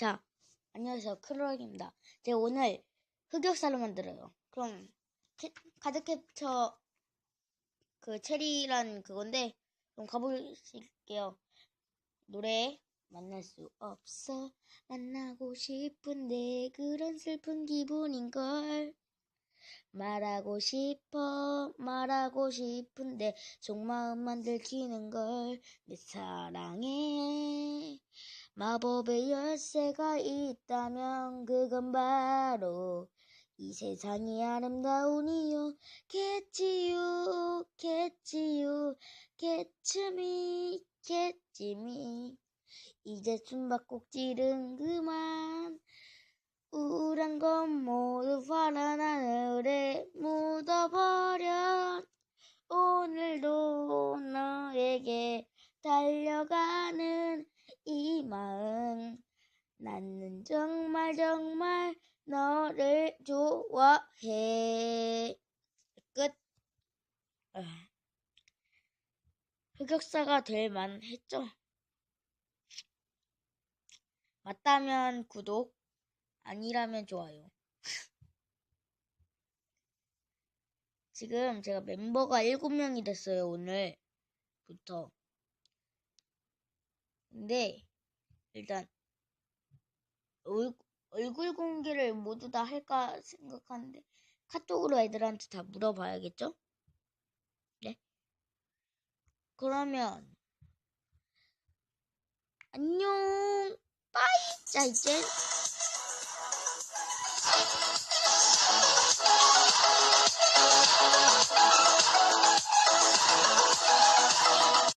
자, 안녕하세요. 크로입니다. 제가 오늘 흑역사를 만들어요. 그럼 캐, 카드 캡처 그 체리란 그건데 그럼 가보실게요. 노래 만날 수 없어 만나고 싶은데 그런 슬픈 기분인걸 말하고 싶어 말하고 싶은데 속마음만 들키는걸 내 사랑에 마법의 열쇠가 있다면 그건 바로 이 세상이 이유. 겠지요 겠지요 겠츠미 겠지미. 이제 숨바꼭질은 그만. 우울한 건 모두 파란 하늘에 묻어버려. 오늘도 너에게 달려가는 이 마음. 나는 정말 정말 너를 좋아해. 끝. 아, 흑역사가 될 만했죠? 맞다면 구독 아니라면 좋아요. 지금 제가 멤버가 7명이 됐어요 오늘부터. 근데 일단 얼, 얼굴 공개를 모두 다 할까 생각하는데 카톡으로 애들한테 다 물어봐야겠죠? 네. 그러면 안녕. 빠이. 자 이제